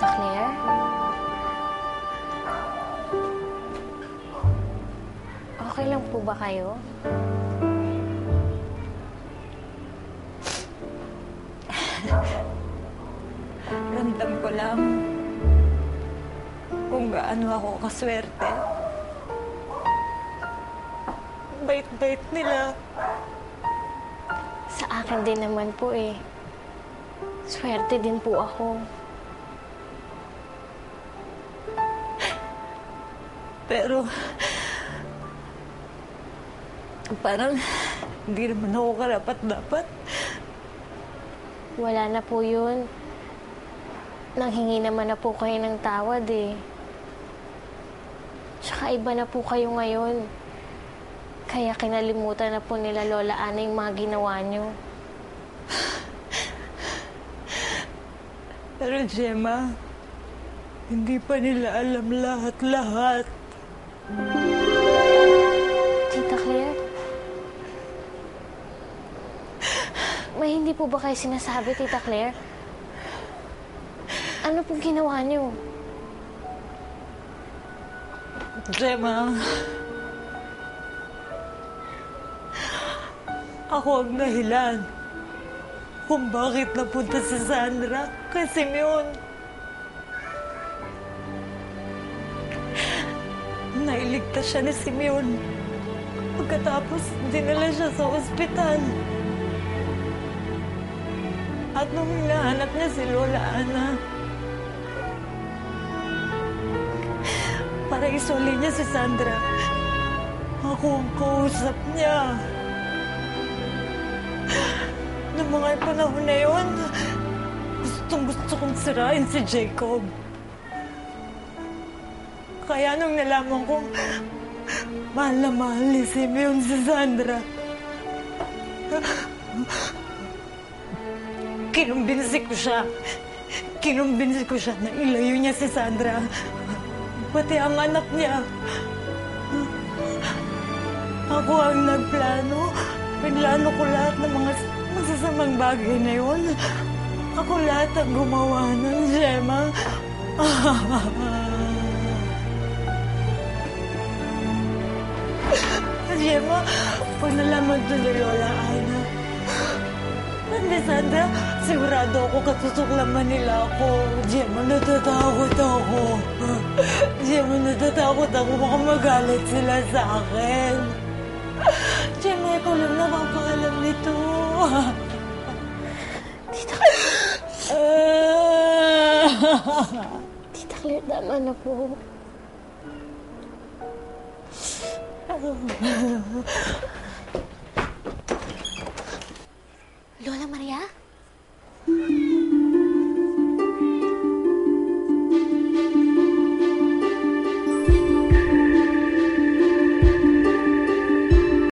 Tita Claire? Okay lang po ba kayo? Ramdam ko lang kung gaano ako kaswerte. Bait-bait nila. Sa akin din naman po eh. Swerte din po ako. Pero, parang hindi naman ako karapat dapat. Wala na po yun. Nanghingi naman na po kayo ng tawad eh. Tsaka iba na po kayo ngayon. Kaya kinalimutan na po nila Lola Ana yung mga ginawa nyo. Pero Gemma, hindi pa nila alam lahat-lahat. Tita Claire? May hindi po ba kayo sinasabi, Tita Claire? Ano pong ginawa niyo? Gemma, ako ang dahilan kung bakit napunta si Sandra kay Simeon. Nailigtas siya ni Simeon. Pagkatapos, dinala siya sa ospital. At nung hinahanap niya si Lola Ana, para isuli niya si Sandra, ako ang kausap niya. Noong mga panahon na yun, gustong gusto kong sirain si Jacob. Kaya nung nalaman kong mahal na mahal ni Simeon si Sandra, kinumbinsi ko siya. Kinumbinsi ko siya na ilayo niya si Sandra. Pati ang anak niya. Ako ang nagplano. Pinlano ko lahat ng mga masasamang bagay na yun. Ako lahat ang gumawa ng Gemma. Gemma, pag nalaman to ni Lola Ana, Hindi, Sandra, sigurado ako katutuklaman nila ako. Gemma, natatakot ako. Gemma, natatakot ako. Baka magalit sila sa akin. Gemma, ikaw lang nakakaalam nito. Tita, Ah. Tita Claire, tama na po. Lola,